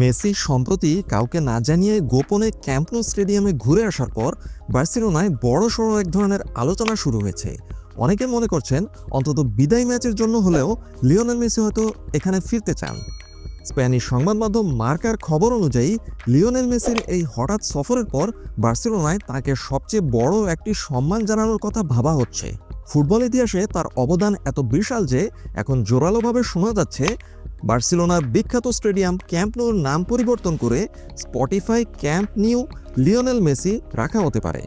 Messi সম্প্রতি কাউকে না জানিয়ে গোপনে ক্যাম্পনো স্টেডিয়ামে ঘুরে আসার পর বার্সেলোনায় বড় সড়ো এক ধরনের আলোচনা শুরু হয়েছে। অনেকে মনে করছেন অন্তত বিদায় ম্যাচের জন্য হলেও লিওনেল মেসি হয়তো এখানে ফিরতে চান। স্প্যানিশ সংবাদ মাধ্যম মার্কার খবর অনুযায়ী, লিওনেল মেসির এই হঠাৎ সফরের পর বার্সেলোনায় তাকে সবচেয়ে বড় একটি সম্মান জানানোর কথা ভাবা হচ্ছে। ফুটবল ইতিহাসে তার অবদান এত বিশাল যে এখন জোরালোভাবে শোনা যাচ্ছে, বার্সেলোনার বিখ্যাত স্টেডিয়াম ক্যাম্প নোর নাম পরিবর্তন করে Spotify Camp Nou Lionel Messi রাখা হতে পারে।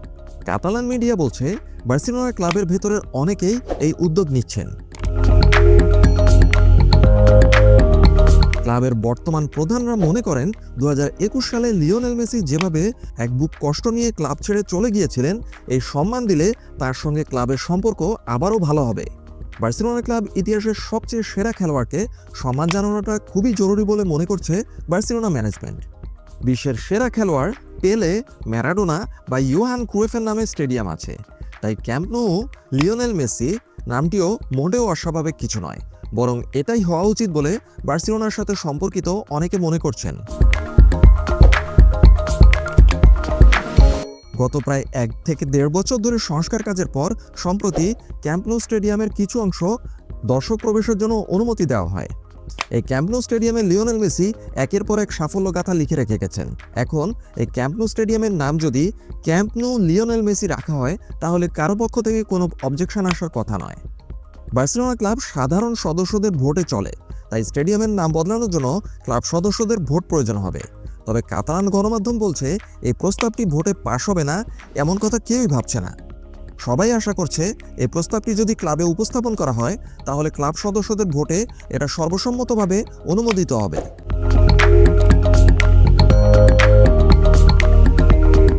কাতালান মিডিয়া বলছে বার্সেলোনা ক্লাবের ভেতরের অনেকেই এই উদ্যোগ নিচ্ছেন। ক্লাবের বর্তমান প্রধানরা মনে করেন দু হাজার একুশ সালে লিওনেল মেসি যেভাবে এক বুক কষ্ট নিয়ে ক্লাব ছেড়ে চলে গিয়েছিলেন, এই সম্মান দিলে তার সঙ্গে ক্লাবের সম্পর্ক আবারও ভালো হবে। বার্সেলোনা ক্লাব ইতিহাসের সবচেয়ে সেরা খেলোয়াড়কে সম্মান জানানোটা খুবই জরুরি বলে মনে করছে বার্সেলোনা ম্যানেজমেন্ট। বিশ্বের সেরা খেলোয়াড় পেলে, ম্যারাডোনা বা ইউহান ক্রুয়েফের নামে স্টেডিয়াম আছে। তাই ক্যাম্প নো লিওনেল মেসি নামটিও মোটেও অস্বাভাবিক কিছু নয়, বরং এটাই হওয়া উচিত বলে বার্সিলোনার সাথে সম্পর্কিত অনেকে মনে করছেন। গত প্রায় এক থেকে দেড় বছর ধরে সংস্কার কাজের পর, সম্প্রতি ক্যাম্পনো স্টেডিয়ামের কিছু অংশ দর্শক প্রবেশের জন্য অনুমতি দেওয়া হয়। এই ক্যাম্পনো স্টেডিয়ামে লিওনেল মেসি একের পর এক সাফল্য গাথা লিখে রেখে গেছেন। এখন এই ক্যাম্পনো স্টেডিয়ামের নাম যদি ক্যাম্পনো লিওনেল মেসি রাখা হয়, তাহলে কারও পক্ষ থেকে কোনো অবজেকশন আসার কথা নয়। বার্সেলোনা ক্লাব সাধারণ সদস্যদের ভোটে চলে, তাই স্টেডিয়ামের নাম বদলানোর জন্য ক্লাব সদস্যদের ভোট প্রয়োজন হবে। তবে কাতালান গণমাধ্যম বলছে, এই প্রস্তাবটি ভোটে পাশ হবে না, এমন কথা কেউই ভাবছে না। সবাই আশা করছে এই প্রস্তাবটি যদি ক্লাবে উপস্থাপন করা হয়, তাহলে ক্লাব সদস্যদের ভোটে এটা সর্বসম্মতভাবে অনুমোদিত হবে।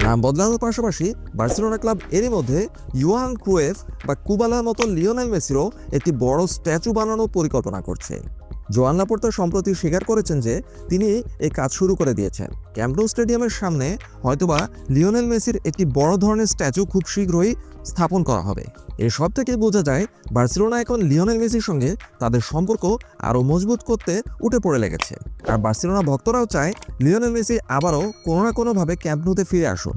নাম বদলানোর পাশাপাশি বার্সেলোনা ক্লাব এরই মধ্যে ইউয়ান ক্রুয়েফ বা কুবালার মতো লিওনেল মেসিরও একটি বড় স্ট্যাচু বানানোর পরিকল্পনা করছে। জোয়ান লাপোর্তা সম্প্রতি স্বীকার করেছেন যে তিনি এই কাজ শুরু করে দিয়েছেন। ক্যাম্পডো স্টেডিয়ামের সামনে হয়তোবা লিওনেল মেসির একটি বড় ধরনের স্ট্যাচু খুব শীঘ্রই স্থাপন করা হবে। এসব থেকে বোঝা যায়, বার্সেলোনা এখন লিওনেল মেসির সঙ্গে তাদের সম্পর্ক আরও মজবুত করতে উঠে পড়ে লেগেছে। আর বার্সেলোনা ভক্তরাও চায় লিওনেল মেসি আবারও কোনো না কোনোভাবে ক্যাম্পনুতে ফিরে আসুন।